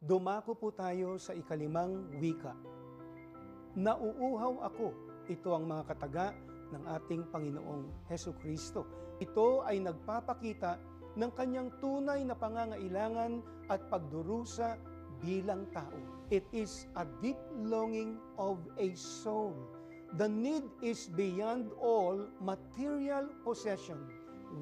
Dumako po tayo sa ikalimang wika. Nauuhaw ako. Ito ang mga kataga ng ating Panginoong Heso Kristo. Ito ay nagpapakita ng kanyang tunay na pangangailangan at pagdurusa bilang tao. It is a deep longing of a soul. The need is beyond all material possession,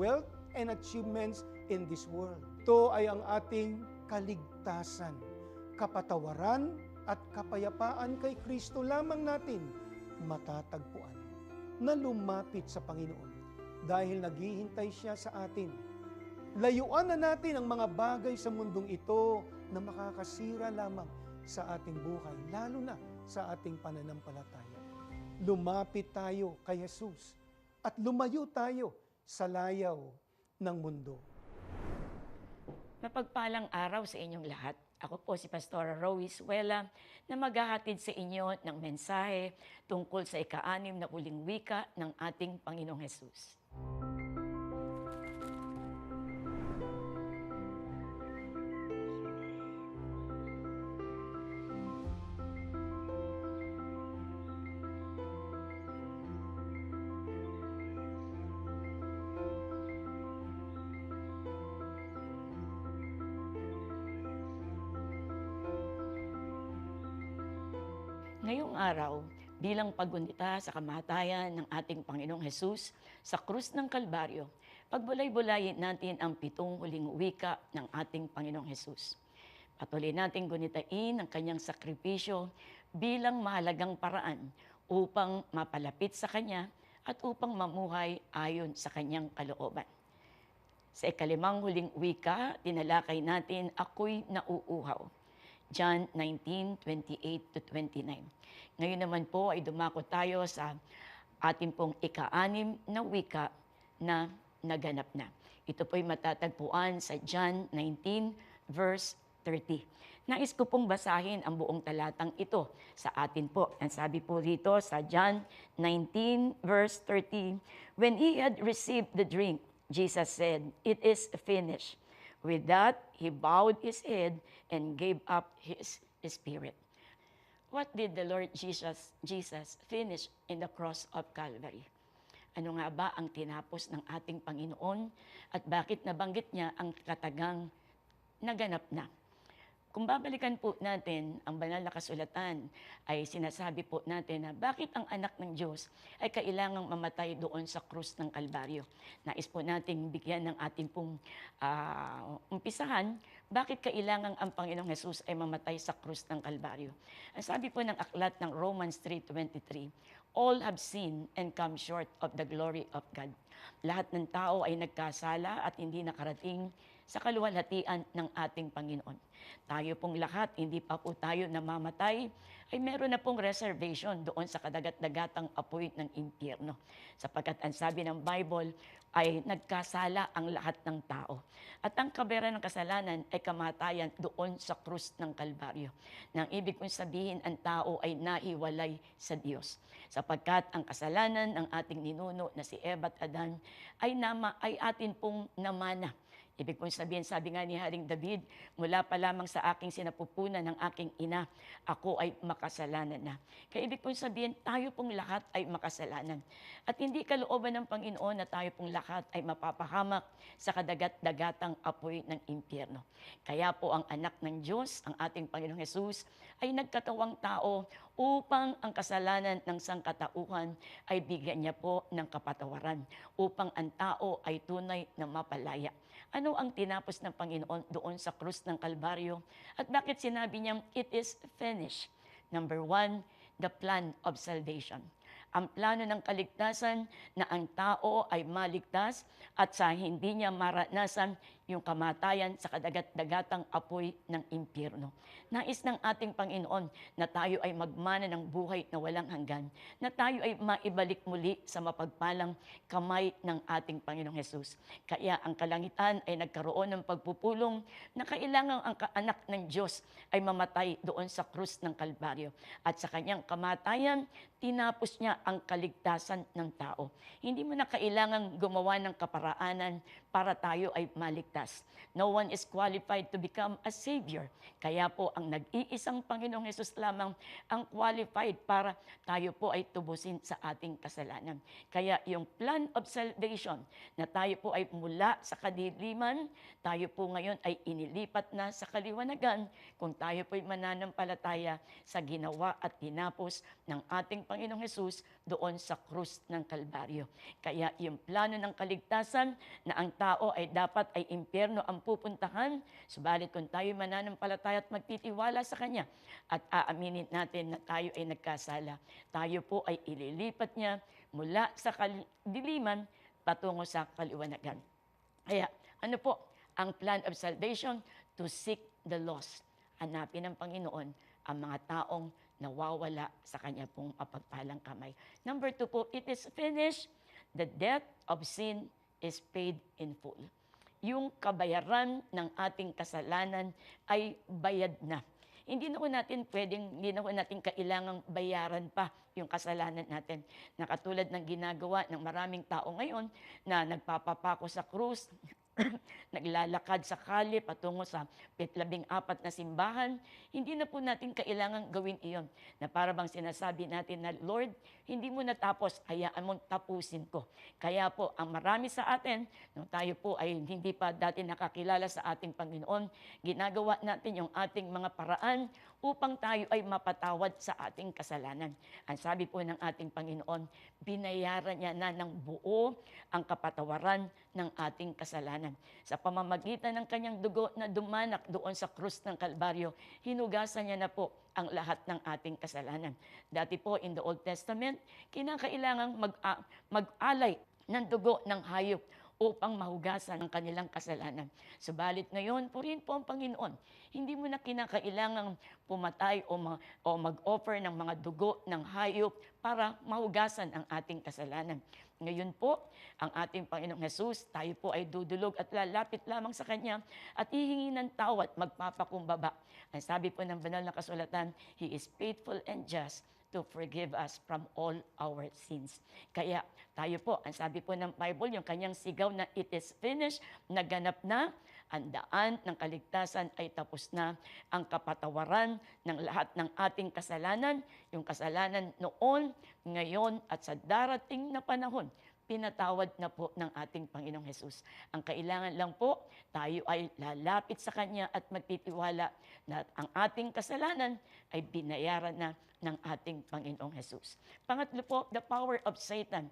wealth, and achievements in this world. Ito ay ang ating kaligtasan, kapatawaran at kapayapaan kay Kristo lamang natin matatagpuan na lumapit sa Panginoon dahil naghihintay siya sa atin. Layuan na natin ang mga bagay sa mundong ito na makakasira lamang sa ating buhay, lalo na sa ating pananampalataya. Lumapit tayo kay Jesus at lumayo tayo sa layaw ng mundo. Mapagpalang araw sa inyong lahat. Ako po si Pastora Rose Suela na maghahatid sa inyo ng mensahe tungkol sa ika-anim na uling wika ng ating Panginoong Hesus. Ngayong araw, bilang paggunita sa kamatayan ng ating Panginoong Hesus sa krus ng Kalbaryo, pagbulay-bulayin natin ang pitong huling wika ng ating Panginoong Hesus. Patuloy natin gunitain ang kanyang sakripisyo bilang mahalagang paraan upang mapalapit sa Kanya at upang mamuhay ayon sa Kanyang kalooban. Sa ikalimang huling wika, tinalakay natin, Ako'y nauuhaw. John 19:28 to 29. Ngayon naman po ay dumako tayo sa ating pong ika-anim na wika na naganap na. Ito po'y matatagpuan sa John 19 verse 30. Nais ko pong basahin ang buong talatang ito sa atin po. Ang sabi po rito sa John 19 verse 30, When he had received the drink, Jesus said, It is finished. With that, he bowed his head and gave up his spirit. What did the Lord Jesus, Jesus finish in the cross of Calvary? Ano nga ba ang tinapos ng ating Panginoon at bakit nabanggit niya ang katagang naganap na? Kung babalikan po natin ang banal na kasulatan, ay sinasabi po natin na bakit ang anak ng Diyos ay kailangang mamatay doon sa krus ng Kalbaryo. Nais po nating bigyan ng ating pong ah, umpisahan, bakit kailangang ang Panginoong Jesus ay mamatay sa krus ng Kalbaryo. Ang sabi po ng aklat ng Romans 3.23, All have sinned and come short of the glory of God. Lahat ng tao ay nagkasala at hindi nakarating sa kaluwalhatian ng ating Panginoon. Tayo pong lahat, hindi pa po tayo namamatay, ay meron na pong reservation doon sa kadagat-dagatang apoy ng impyerno. Sapagkat ang sabi ng Bible ay nagkasala ang lahat ng tao. At ang kabera ng kasalanan ay kamatayan doon sa krus ng Kalbaryo. Nang ibig kong sabihin, ang tao ay nahiwalay sa Diyos. Sapagkat ang kasalanan ng ating ninuno na si Eva at Adan ay, nama, ay atin pong namana Ibig pong sabihin, sabi nga ni Haring David, mula pa lamang sa aking sinapupunan ng aking ina, ako ay makasalanan na. Kaya ibig pong sabihin, tayo pong lahat ay makasalanan. At hindi kalooban ng Panginoon na tayo pong lahat ay mapapahamak sa kadagat-dagatang apoy ng impyerno. Kaya po ang anak ng Diyos, ang ating Panginoong Yesus, ay nagkatawang tao upang ang kasalanan ng sangkatauhan ay bigyan niya po ng kapatawaran, upang ang tao ay tunay na mapalaya. Ano ang tinapos ng Panginoon doon sa krus ng Kalbaryo? At bakit sinabi niyang, it is finished? Number one, the plan of salvation. Ang plano ng kaligtasan na ang tao ay maligtas at sa hindi niya maranasan yung kamatayan sa kadagat-dagatang apoy ng impyerno. Nais ng ating Panginoon na tayo ay magmana ng buhay na walang hanggan, na tayo ay maibalik muli sa mapagpalang kamay ng ating Panginoong Hesus. Kaya ang kalangitan ay nagkaroon ng pagpupulong na kailangan ang anak ng Diyos ay mamatay doon sa krus ng Kalbaryo. At sa kanyang kamatayan, tinapos niya ang kaligtasan ng tao. Hindi mo na kailangang gumawa ng kaparaanan para tayo ay maligtas. No one is qualified to become a Savior. Kaya po ang nag-iisang Panginoong Hesus lamang ang qualified para tayo po ay tubusin sa ating kasalanan. Kaya yung plan of salvation na tayo po ay mula sa kadiliman, tayo po ngayon ay inilipat na sa kaliwanagan kung tayo po ay mananampalataya sa ginawa at tinapos ng ating Panginoong Hesus doon sa krus ng Kalbaryo. Kaya yung plano ng kaligtasan na ang tao ay dapat ay impyerno ang pupuntahan, subalit kung tayo mananampalataya at magtitiwala sa Kanya at aaminin natin na tayo ay nagkasala, tayo po ay ililipat niya mula sa kadiliman patungo sa kaliwanagan. Kaya ano po, ang plan of salvation to seek the lost. Hanapin ng Panginoon ang mga taong nawawala sa kanya pong mapagpalang kamay. Number two po, it is finished. The debt of sin is paid in full. Yung kabayaran ng ating kasalanan ay bayad na. Hindi na ho natin pwedeng, hindi na ho natin kailangang bayaran pa yung kasalanan natin. Na katulad ng ginagawa ng maraming tao ngayon na nagpapapako sa krus, naglalakad sa kali patungo sa pitlabing apat na simbahan, hindi na po natin kailangan gawin iyon. Na para bang sinasabi natin na, Lord, hindi mo natapos, hayaan mong tapusin ko. Kaya po, ang marami sa atin, nung tayo po ay hindi pa dati nakakilala sa ating Panginoon, ginagawa natin yung ating mga paraan upang tayo ay mapatawad sa ating kasalanan. Ang sabi po ng ating Panginoon, binayaran niya na ng buo ang kapatawaran ng ating kasalanan. Sa pamamagitan ng kanyang dugo na dumanak doon sa krus ng Kalbaryo, hinugasan niya na po ang lahat ng ating kasalanan. Dati po in the Old Testament, kinakailangang mag, a- mag-alay ng dugo ng hayop upang mahugasan ang kanilang kasalanan. Subalit ngayon, purihin po ang Panginoon. Hindi mo na kinakailangang pumatay o, ma- o mag-offer ng mga dugo ng hayop para mahugasan ang ating kasalanan. Ngayon po, ang ating Panginoong Jesus, tayo po ay dudulog at lalapit lamang sa Kanya at hihingi ng tawad, magpapakumbaba. Ang sabi po ng banal na kasulatan, He is faithful and just to forgive us from all our sins. Kaya tayo po, ang sabi po ng Bible, yung kanyang sigaw na it is finished, naganap na, ang daan ng kaligtasan ay tapos na, ang kapatawaran ng lahat ng ating kasalanan, yung kasalanan noon, ngayon at sa darating na panahon, pinatawad na po ng ating Panginoong Hesus. Ang kailangan lang po, tayo ay lalapit sa Kanya at magtitiwala na ang ating kasalanan ay binayaran na ng ating Panginoong Hesus. Pangatlo po, the power of Satan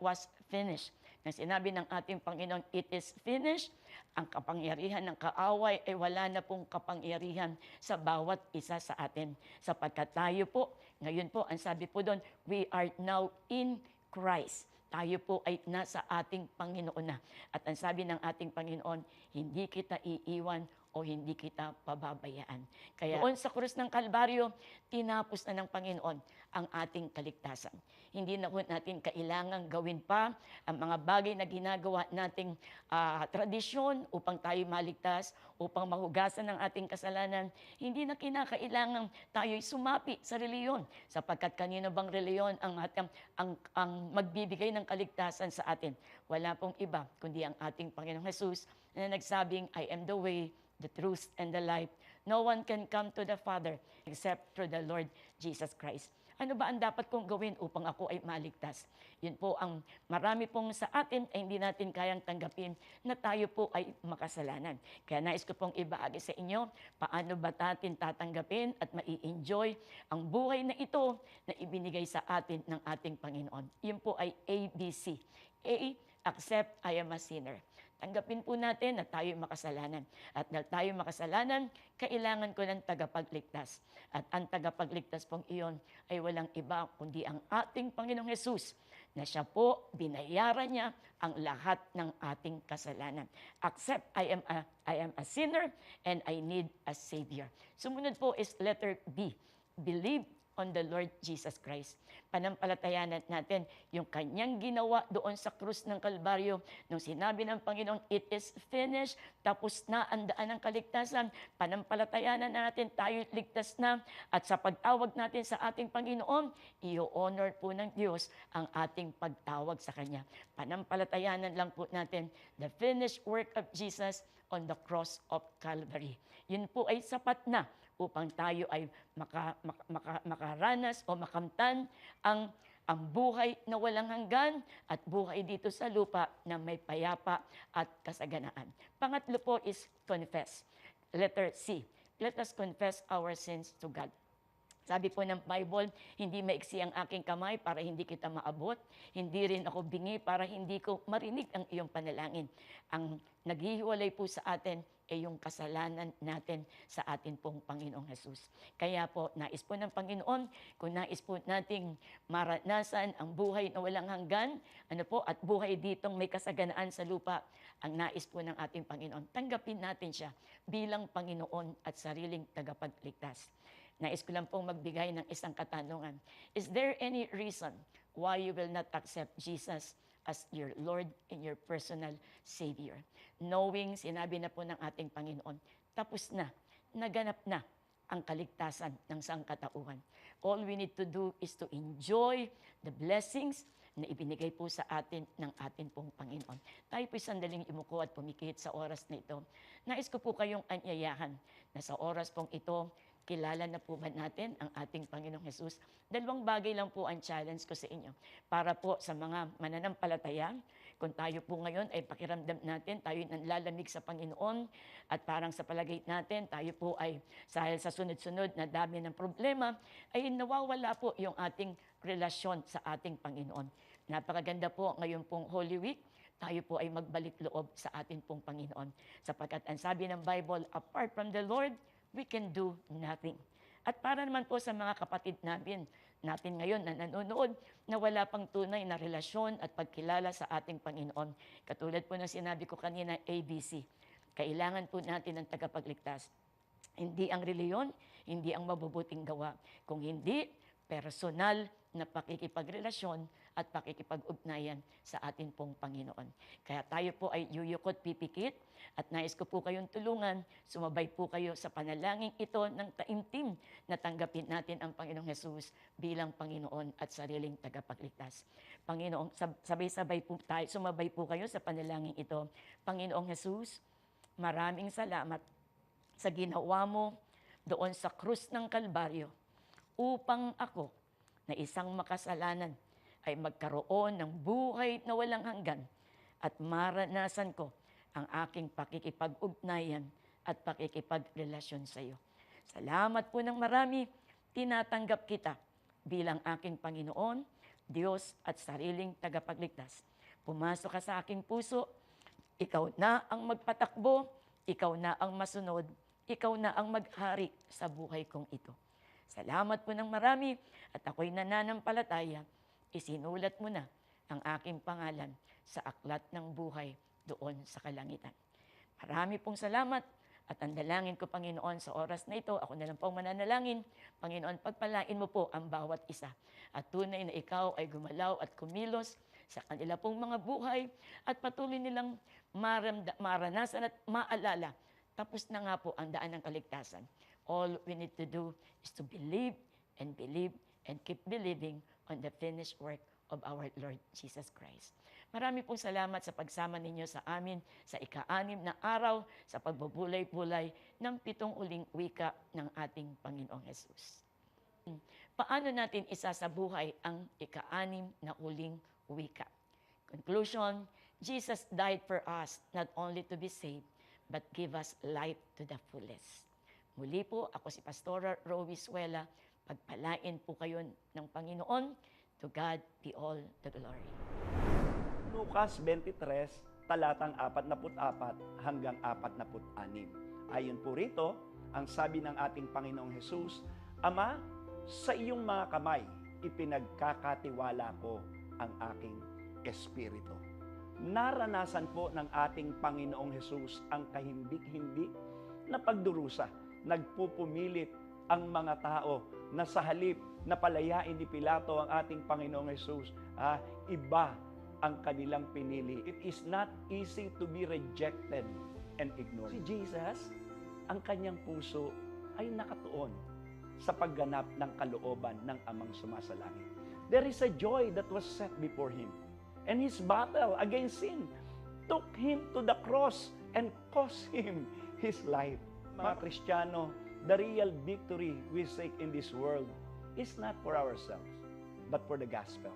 was finished. Na sinabi ng ating Panginoon, it is finished. Ang kapangyarihan ng kaaway ay wala na pong kapangyarihan sa bawat isa sa atin. Sapagkat tayo po, ngayon po, ang sabi po doon, we are now in Christ tayo po ay nasa ating Panginoon na. At ang sabi ng ating Panginoon, hindi kita iiwan o hindi kita pababayaan. Kaya doon sa krus ng Kalbaryo, tinapos na ng Panginoon ang ating kaligtasan. Hindi na natin kailangang gawin pa ang mga bagay na ginagawa nating ah, tradisyon upang tayo maligtas, upang mahugasan ng ating kasalanan. Hindi na kinakailangan tayo'y sumapi sa reliyon sapagkat kanino bang reliyon ang, ating, ang, ang magbibigay ng kaligtasan sa atin. Wala pong iba kundi ang ating Panginoong Jesus na nagsabing, I am the way, the truth, and the life. No one can come to the Father except through the Lord Jesus Christ. Ano ba ang dapat kong gawin upang ako ay maligtas? Yun po ang marami pong sa atin ay hindi natin kayang tanggapin na tayo po ay makasalanan. Kaya nais ko pong ibahagi sa inyo paano ba natin tatanggapin at mai-enjoy ang buhay na ito na ibinigay sa atin ng ating Panginoon. Yun po ay ABC. A, accept I am a sinner. Tanggapin po natin na tayo makasalanan. At dahil tayo makasalanan, kailangan ko ng tagapagligtas. At ang tagapagligtas pong iyon ay walang iba kundi ang ating Panginoong Hesus na siya po, binayaran niya ang lahat ng ating kasalanan. Accept I am a, I am a sinner and I need a Savior. Sumunod po is letter B. Believe on the Lord Jesus Christ. Panampalatayanan natin yung kanyang ginawa doon sa krus ng Kalbaryo nung sinabi ng Panginoon, it is finished, tapos na ang daan ng kaligtasan. Panampalatayanan natin tayo ligtas na at sa pagtawag natin sa ating Panginoon, i-honor po ng Diyos ang ating pagtawag sa Kanya. Panampalatayanan lang po natin the finished work of Jesus on the cross of Calvary. Yun po ay sapat na upang tayo ay maka, maka- maka- makaranas o makamtan ang ang buhay na walang hanggan at buhay dito sa lupa na may payapa at kasaganaan. Pangatlo po is confess. Letter C. Let us confess our sins to God. Sabi po ng Bible, hindi maiksi ang aking kamay para hindi kita maabot. Hindi rin ako bingi para hindi ko marinig ang iyong panalangin. Ang naghihiwalay po sa atin ay yung kasalanan natin sa atin pong Panginoong Jesus. Kaya po, nais po ng Panginoon, kung nais po nating maranasan ang buhay na walang hanggan, ano po, at buhay ditong may kasaganaan sa lupa, ang nais po ng ating Panginoon, tanggapin natin siya bilang Panginoon at sariling tagapagligtas. Nais ko lang pong magbigay ng isang katanungan. Is there any reason why you will not accept Jesus as your Lord and your personal Savior? Knowing, sinabi na po ng ating Panginoon, tapos na, naganap na ang kaligtasan ng sangkatauhan. All we need to do is to enjoy the blessings na ibinigay po sa atin ng atin pong Panginoon. Tayo po'y sandaling imuko at pumikit sa oras na ito. Nais ko po kayong anyayahan na sa oras pong ito, kilala na po ba natin ang ating Panginoong Jesus? Dalawang bagay lang po ang challenge ko sa inyo. Para po sa mga mananampalataya, kung tayo po ngayon ay pakiramdam natin, tayo nanlalamig sa Panginoon at parang sa palagay natin, tayo po ay dahil sa sunod-sunod na dami ng problema, ay nawawala po yung ating relasyon sa ating Panginoon. Napakaganda po ngayon pong Holy Week, tayo po ay magbalik loob sa atin pong Panginoon. Sapagkat ang sabi ng Bible, apart from the Lord, we can do nothing. At para naman po sa mga kapatid natin, natin ngayon na nanonood na wala pang tunay na relasyon at pagkilala sa ating Panginoon. Katulad po ng sinabi ko kanina, ABC. Kailangan po natin ng tagapagligtas. Hindi ang reliyon, hindi ang mabubuting gawa. Kung hindi, personal na pakikipagrelasyon at pakikipag-ugnayan sa atin pong Panginoon. Kaya tayo po ay yuyukot pipikit at nais ko po kayong tulungan, sumabay po kayo sa panalangin ito ng taimtim na tanggapin natin ang Panginoong Jesus bilang Panginoon at sariling tagapagligtas. Panginoong, sab- sabay-sabay po tayo, sumabay po kayo sa panalangin ito. Panginoong Jesus, maraming salamat sa ginawa mo doon sa krus ng Kalbaryo upang ako na isang makasalanan ay magkaroon ng buhay na walang hanggan at maranasan ko ang aking pakikipag-ugnayan at pakikipagrelasyon sa iyo. Salamat po ng marami, tinatanggap kita bilang aking Panginoon, Diyos at sariling tagapagligtas. Pumasok ka sa aking puso, ikaw na ang magpatakbo, ikaw na ang masunod, ikaw na ang maghari sa buhay kong ito. Salamat po ng marami at ako'y nananampalataya, isinulat mo na ang aking pangalan sa aklat ng buhay doon sa kalangitan. Marami pong salamat at ang dalangin ko, Panginoon, sa oras na ito, ako na lang pong mananalangin. Panginoon, pagpalain mo po ang bawat isa. At tunay na ikaw ay gumalaw at kumilos sa kanila pong mga buhay at patuloy nilang maramda, maranasan at maalala. Tapos na nga po ang daan ng kaligtasan. All we need to do is to believe and believe and keep believing on the finished work of our Lord Jesus Christ. Marami pong salamat sa pagsama ninyo sa amin sa ika-anim na araw sa pagbubulay-bulay ng pitong uling wika ng ating Panginoong Jesus. Paano natin isasabuhay ang ika-anim na uling wika? Conclusion, Jesus died for us not only to be saved, but give us life to the fullest. Muli po, ako si Pastora Rowie Suela. Pagpalain po kayo ng Panginoon. To God be all the glory. Lucas 23, talatang 44 hanggang 46. Ayon po rito, ang sabi ng ating Panginoong Hesus, Ama, sa iyong mga kamay, ipinagkakatiwala ko ang aking espiritu. Naranasan po ng ating Panginoong Hesus ang kahindik-hindik na pagdurusa, nagpupumilit ang mga tao na sa halip na palayain ni Pilato ang ating Panginoong Jesus, ah, iba ang kanilang pinili. It is not easy to be rejected and ignored. Si Jesus, ang kanyang puso ay nakatuon sa pagganap ng kalooban ng amang sumasalangit. There is a joy that was set before him. And his battle against sin took him to the cross and cost him his life. Mga Kristiyano, the real victory we seek in this world is not for ourselves, but for the gospel.